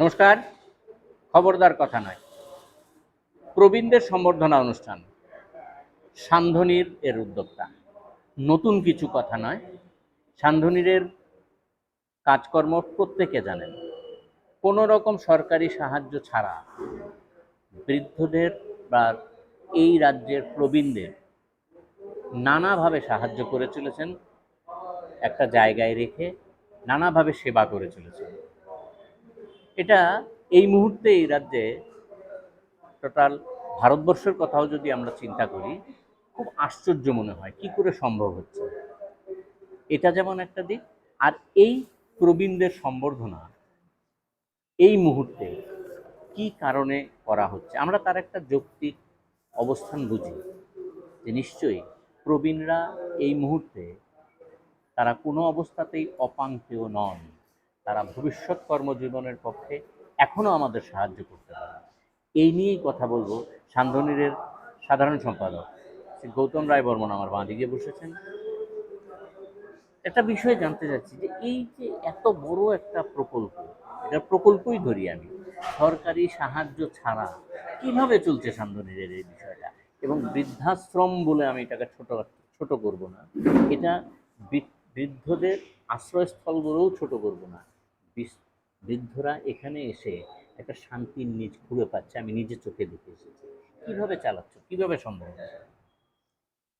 নমস্কার। খবরদার কথা নয়। প্রবীণদের সম্বর্ধনা অনুষ্ঠান। সান্ধনীর এর উদ্যোক্তা। নতুন কিছু কথা নয়। সান্ধনীরের কাজকর্ম প্রত্যেকে জানেন। কোনো রকম সরকারি সাহায্য ছাড়া বৃদ্ধদের বা এই রাজ্যের প্রবীণদের নানাভাবে সাহায্য করে চলেছেন। একটা জায়গায় রেখে নানাভাবে সেবা করে চলেছেন। এটা এই মুহূর্তে এই রাজ্যে টোটাল ভারতবর্ষের কথাও যদি আমরা চিন্তা করি, খুব আশ্চর্য মনে হয়, কি করে সম্ভব হচ্ছে? এটা যেমন একটা দিক, আর এই প্রবীণদের সম্বর্ধনা এই মুহূর্তে কি কারণে করা হচ্ছে? আমরা তার একটা যৌক্তিক অবস্থান বুঝি যে নিশ্চয়ই প্রবীণরা এই মুহূর্তে তারা কোনো অবস্থাতেই অপাঙ্কেয় নন। তারা ভবিষ্যৎ কর্মজীবনের পক্ষে এখনও আমাদের সাহায্য করতে পারে এই নিয়েই কথা বলব সান্ধনীরের সাধারণ সম্পাদক, শ্রী গৌতম রায় বর্মন আমার বাঁ দিকে বসেছেন। একটা বিষয় জানতে চাচ্ছি যে এই যে এত বড় একটা প্রকল্প এটা প্রকল্পই ধরি আমি, সরকারি সাহায্য ছাড়া কীভাবে চলছে সান্ধনীরের এই বিষয়টা? এবং বৃদ্ধাশ্রম বলে আমি এটাকে ছোট ছোট করব না, এটা বৃদ্ধদের আশ্রয়স্থল বলেও ছোট করব না বৃদ্ধরা এখানে এসে একটা শান্তির নিজ খুঁড়ে পাচ্ছে, আমি নিজে চোখে দেখে এসেছি। কীভাবে চালাচ্ছ? কীভাবে সম্ভব?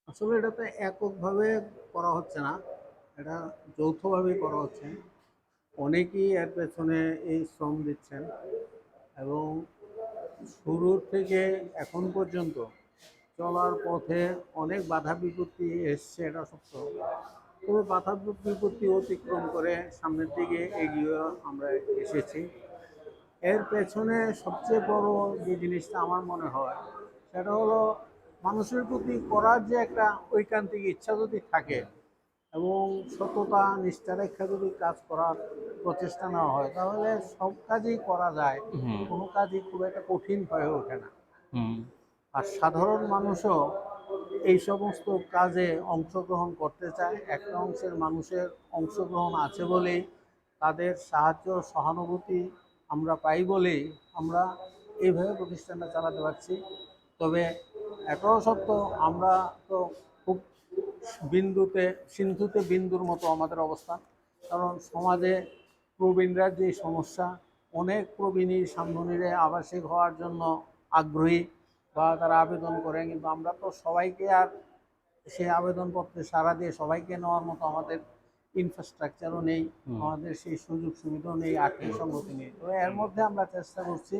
আসলে এটা তো এককভাবে করা হচ্ছে না, এটা যৌথভাবেই করা হচ্ছে। অনেকেই এর পেছনে এই শ্রম দিচ্ছেন এবং শুরু থেকে এখন পর্যন্ত চলার পথে অনেক বাধা বিপত্তি এসছে এটা সত্য। তবে বাধা বিপত্তি অতিক্রম করে সামনের দিকে এগিয়ে আমরা এসেছি। এর পেছনে সবচেয়ে বড় যে জিনিসটা আমার মনে হয় সেটা হলো মানুষের প্রতি করার যে একটা ঐকান্তিক ইচ্ছা যদি থাকে এবং সততা নিষ্ঠা রেখা যদি কাজ করার প্রচেষ্টা নেওয়া হয় তাহলে সব কাজই করা যায়। কোনো কাজই খুব একটা কঠিন হয়ে ওঠে না। আর সাধারণ মানুষও এই সমস্ত কাজে অংশগ্রহণ করতে চায়, একটা অংশের মানুষের অংশগ্রহণ আছে বলেই তাদের সাহায্য, সহানুভূতি আমরা পাই বলেই আমরা এইভাবে প্রতিষ্ঠানটা চালাতে পারছি। তবে এটাও সত্য, আমরা তো খুব বিন্দুতে, সিন্ধুতে বিন্দুর মতো আমাদের অবস্থান। কারণ সমাজে প্রবীণরা যে সমস্যা, অনেক প্রবীণী সামধনীরে আবাসিক হওয়ার জন্য আগ্রহী। বা তারা আবেদন করে কিন্তু আমরা তো সবাইকে আর সেই আবেদনপত্রে সারা দিয়ে সবাইকে নেওয়ার মতো আমাদের ইনফ্রাস্ট্রাকচারও নেই আমাদের সেই সুযোগ সুবিধাও নেই আর্থিক সংগতি নেই। তো এর মধ্যে আমরা চেষ্টা করছি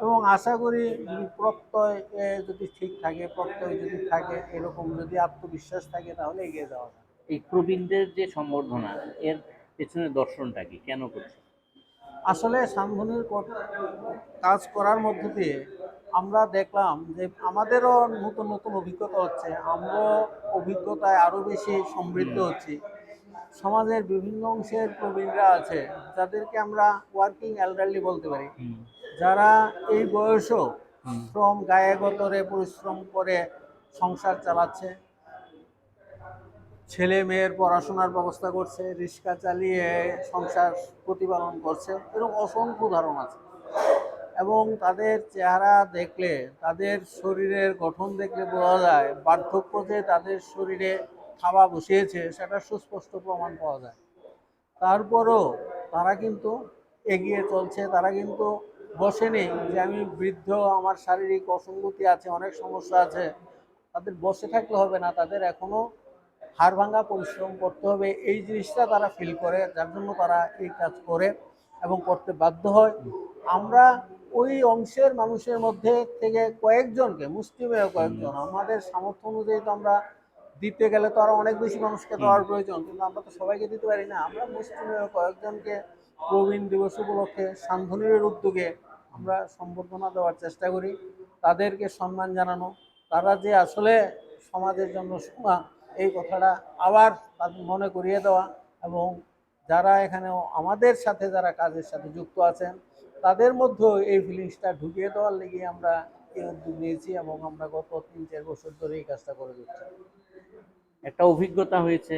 এবং আশা করি যদি প্রত্যয় যদি ঠিক থাকে প্রত্যয় যদি থাকে এরকম যদি আত্মবিশ্বাস থাকে তাহলে এগিয়ে যাওয়া এই প্রবীণদের যে সম্বর্ধনা এর পেছনে দর্শনটা কি? কেন করছে আসলে সাংগঠনিক কাজ করার মধ্য দিয়ে আমরা দেখলাম যে আমাদেরও নতুন নতুন অভিজ্ঞতা হচ্ছে। আমরা অভিজ্ঞতায় আরও বেশি সমৃদ্ধ হচ্ছি। সমাজের বিভিন্ন অংশের প্রবীণরা আছে যাদেরকে আমরা ওয়ার্কিং এল্ডারলি বলতে পারি। যারা এই বয়সেও। শ্রম গায়ে গতরে পরিশ্রম করে সংসার চালাচ্ছে ছেলে মেয়ের পড়াশোনার ব্যবস্থা করছে রিক্সা চালিয়ে সংসার প্রতিপালন করছে এরকম অসংখ্য উদাহরণ আছে। এবং তাদের চেহারা দেখলে, তাদের শরীরের গঠন দেখলে বোঝা যায়, বার্ধক্য যে তাদের শরীরে খাওয়া বসিয়েছে, সেটা সুস্পষ্ট প্রমাণ পাওয়া যায়। তারপরও তারা কিন্তু এগিয়ে চলছে, তারা কিন্তু বসেনি যে আমি বৃদ্ধ, আমার শারীরিক অসঙ্গতি আছে, অনেক সমস্যা আছে, তাদের বসে থাকলে হবে না, তাদের এখনও হাড় ভাঙা পরিশ্রম করতে হবে, এই জিনিসটা তারা ফিল করে, যার জন্য তারা এই কাজ করে এবং করতে বাধ্য হয়। আমরা ওই অংশের মানুষের মধ্যে থেকে কয়েকজনকে মুসলিমের কয়েকজন আমাদের সামর্থ্য অনুযায়ী তো আমরা দিতে গেলে তো আরও অনেক বেশি মানুষকে দেওয়ার প্রয়োজন কিন্তু আমরা তো সবাইকে দিতে পারি না। আমরা মুসলিমের কয়েকজনকে প্রবীণ দিবস উপলক্ষে সান্ধনীর উদ্যোগে আমরা সম্বর্ধনা দেওয়ার চেষ্টা করি তাদেরকে সম্মান জানানো তারা যে আসলে সমাজের জন্য সমান এই কথাটা আবার তাদের মনে করিয়ে দেওয়া এবং যারা এখানে আমাদের সাথে যারা কাজের সাথে যুক্ত আছেন তাদের মধ্যেও এই ফিলিংসটা ঢুকিয়ে দেওয়ার লেগে আমরা এই উদ্যোগ নিয়েছি এবং আমরা গত তিন, চার বছর ধরে এই কাজটা করে যাচ্ছি। একটা অভিজ্ঞতা হয়েছে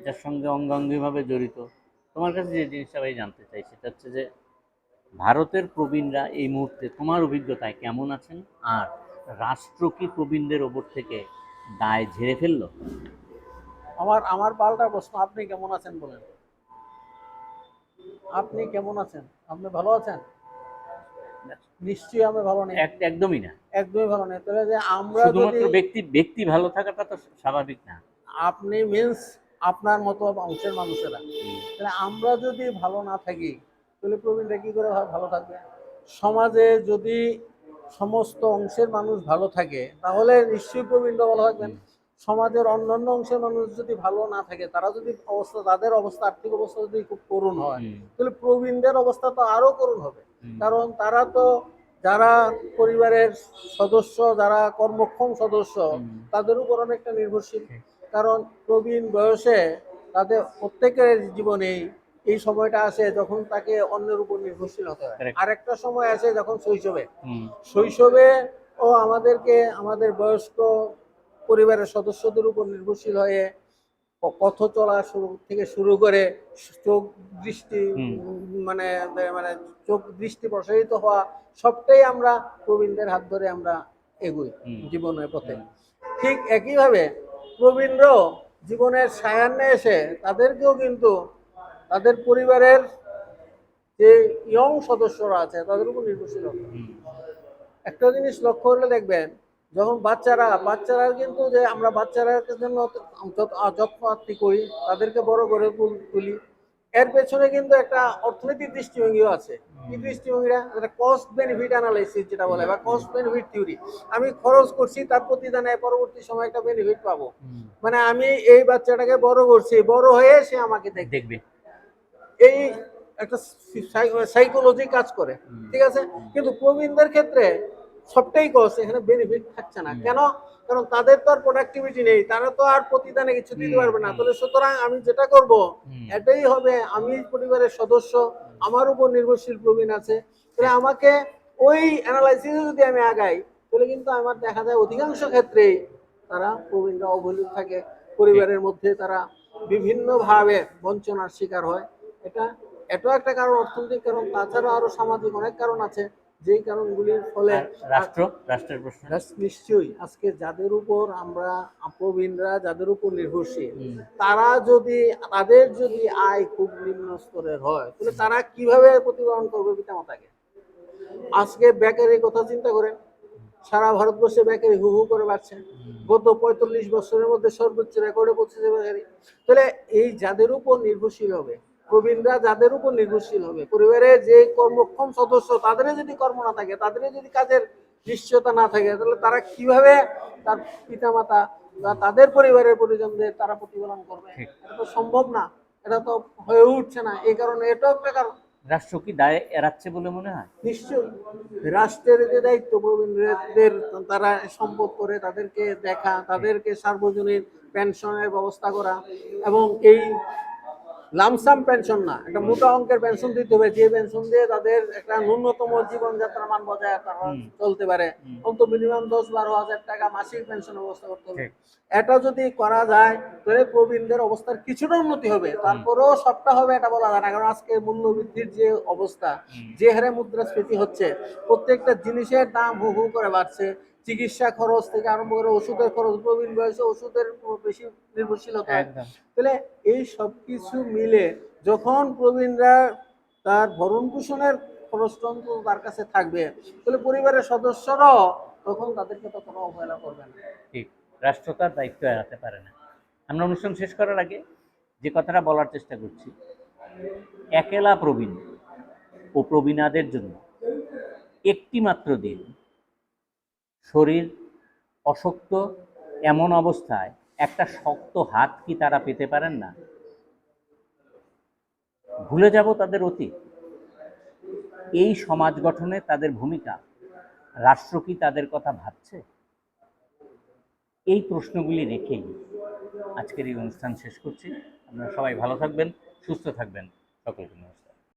এটার সঙ্গে অঙ্গাঙ্গিভাবে জড়িত। তোমার কাছে যে জিনিসটা ভাই জানতে চাই সেটা হচ্ছে যে ভারতের প্রবীণরা এই মুহূর্তে তোমার অভিজ্ঞতায় কেমন আছেন? আর রাষ্ট্র কি প্রবীণদের ওপর থেকে দায় ঝেড়ে ফেলল? আমার আমার পাল্টা প্রশ্ন, আপনি কেমন আছেন বলেন? আপনি কেমন আছেন? আপনি ভালো আছেন? নিশ্চয়ই আমি ভালো নেই। একদমই না। একদমই ভালো নেই। তাহলে যে আমরা শুধুমাত্র ব্যক্তি ব্যক্তি ভালো থাকাটা তো স্বাভাবিক না। আপনি মিন্স আপনার মতো অংশের মানুষেরা। তাহলে আমরা যদি ভালো না থাকি তাহলে প্রবীণরা কি করে ভালো থাকবে? সমাজে যদি সমস্ত অংশের মানুষ ভালো থাকে তাহলে নিশ্চয়ই প্রবীণরা ভালো থাকবেন। সমাজের অন্যান্য অংশের মানুষ যদি ভালো না থাকে তারা যদি অবস্থা তাদের অবস্থা আর্থিক অবস্থা যদি খুব করুণ হয় তাহলে প্রবীণদের অবস্থা তো আরও করুণ হবে। কারণ তারা তো যারা পরিবারের সদস্য যারা কর্মক্ষম সদস্য তাদের উপর অনেকটা নির্ভরশীল। কারণ প্রবীণ বয়সে তাদের প্রত্যেকের জীবনে এই সময়টা আসে যখন তাকে অন্যের উপর নির্ভরশীল হতে হয়। Correct. আর একটা সময় আসে যখন শৈশবে। শৈশবে ও আমাদেরকে আমাদের বয়স্ক পরিবারের সদস্যদের উপর নির্ভরশীল হয়ে পথ চলা শুরু থেকে শুরু করে চোখ দৃষ্টি মানে মানে চোখ দৃষ্টি প্রসারিত হওয়া সবটাই আমরা প্রবীণদের হাত ধরে আমরা এগুই জীবনের পথে। ঠিক একইভাবে প্রবীণরাও জীবনের সায়ান্নে এসে তাদেরকেও কিন্তু তাদের পরিবারের যে ইয়ং সদস্যরা আছে তাদের উপর নির্ভরশীল একটা জিনিস লক্ষ্য করলে দেখবেন যখন বাচ্চারা বাচ্চারা কিন্তু যে আমরা বাচ্চারা জন্য যত- যত্ন আত্মি করি তাদেরকে বড় করে তুলি এর পেছনে কিন্তু একটা অর্থনৈতিক দৃষ্টিভঙ্গিও আছে। কি দৃষ্টিভঙ্গিটা একটা কস্ট বেনিফিট অ্যানালাইসিস যেটা বলে বা কস্ট বেনিফিট থিওরি আমি খরচ করছি তার প্রতি প্রতিদানে পরবর্তী সময় একটা বেনিফিট পাবো। মানে আমি এই বাচ্চাটাকে বড় করছি বড় হয়ে সে আমাকে দেখবে। এই একটা সাইকোলজি কাজ করে। ঠিক আছে? কিন্তু প্রবীণদের ক্ষেত্রে সবটাই কস এখানে বেনিফিট থাকছে না। কেন? কারণ তাদের তো আর প্রোডাক্টিভিটি নেই তারা তো আর প্রতিদানে কিছু দিতে পারবে না। তাহলে সুতরাং আমি যেটা করব এটাই হবে আমি পরিবারের সদস্য আমার উপর নির্ভরশীল প্রবীণ আছে। তাহলে আমাকে ওই অ্যানালাইসিস যদি আমি আগাই তাহলে কিন্তু আমার দেখা যায় অধিকাংশ ক্ষেত্রেই তারা প্রবীণরা অবহেলিত থাকে। পরিবারের মধ্যে তারা বিভিন্নভাবে বঞ্চনার শিকার হয়। এটা এটাও একটা কারণ অর্থনৈতিক কারণ। তাছাড়া আরও সামাজিক অনেক কারণ আছে। যেই কারণগুলির ফলে আর রাষ্ট্র রাষ্ট্রের প্রশ্ন। নিশ্চয়ই আজকে যাদের উপর আমরা প্রবীণরা যাদের উপর নির্ভরশীল তারা যদি তাদের যদি আয় খুব নিম্ন স্তরের হয় তাহলে তারা কীভাবে প্রতিপালন করবে পিতামাতাকে আজকে বেকারির কথা চিন্তা করেন সারা ভারতবর্ষে বেকারি হু হু করে বাড়ছে। গত পঁয়তাল্লিশ বছরের মধ্যে সর্বোচ্চ রেকর্ডে পৌঁছেছে বেকারি। তাহলে এই যাদের উপর নির্ভরশীল হবে প্রবীণরা যাদের উপর নির্ভরশীল হবে। পরিবারের যে কর্মক্ষম সদস্য তাদের যদি কর্ম না থাকে তাদের যদি কাজের নিশ্চয়তা না থাকে তাহলে তারা কীভাবে তার পিতামাতা বা তাদের পরিবারের পরিজনদের তারা প্রতিপালন করবে? এটা তো সম্ভব না। এটা তো হয়ে উঠছে না। এই কারণে এটাও একটা কারণ। রাষ্ট্র কি দায় এড়াচ্ছে বলে মনে হয়? নিশ্চয়ই। রাষ্ট্রের যে দায়িত্ব প্রবীণদের তারা সম্পদ করে তাদেরকে দেখা তাদেরকে সার্বজনীন পেনশনের ব্যবস্থা করা এবং এই লামসাম পেনশন না একটা মোটা অঙ্কের পেনশন দিতে হবে যে পেনশন দিয়ে তাদের একটা ন্যূনতম জীবনযাত্রার মান বজায় চলতে পারে। হুম। অন্তত মিনিমাম দশ বারো হাজার টাকা মাসিক পেনশনের ব্যবস্থা করতে হবে। এটা যদি করা যায় তাহলে প্রবীণদের অবস্থার কিছুটা উন্নতি হবে। তারপরেও সবটা হবে এটা বলা যায় না কারণ আজকে মূল্য বৃদ্ধির যে অবস্থা যে হারে মুদ্রাস্ফীতি হচ্ছে প্রত্যেকটা জিনিসের দাম হু হু করে বাড়ছে। চিকিৎসা খরচ থেকে আরম্ভ করে ওষুধের খরচ প্রবীণ বয়সে ওষুধের বেশি নির্ভরশীল হতে তাহলে এই সব কিছু মিলে যখন প্রবীণরা তার ভরণ পোষণের খরচটা অন্তত তার কাছে থাকবে তাহলে পরিবারের সদস্যরাও তখন তাদেরকে ততটা অবহেলা করবে না। ঠিক। রাষ্ট্র তার দায়িত্ব এড়াতে পারে না। আমরা অনুষ্ঠান শেষ করার আগে যে কথাটা বলার চেষ্টা করছি একেলা প্রবীণ ও প্রবীণাদের জন্য একটি মাত্র দিন শরীর অশক্ত এমন অবস্থায় একটা শক্ত হাত কি তারা পেতে পারেন না? ভুলে যাব তাদের অতীত। এই সমাজ গঠনে তাদের ভূমিকা। রাষ্ট্র কি তাদের কথা ভাবছে? এই প্রশ্নগুলি রেখেই আজকের এই অনুষ্ঠান শেষ করছি। আপনারা সবাই ভালো থাকবেন, সুস্থ থাকবেন। সকলকে নমস্কার।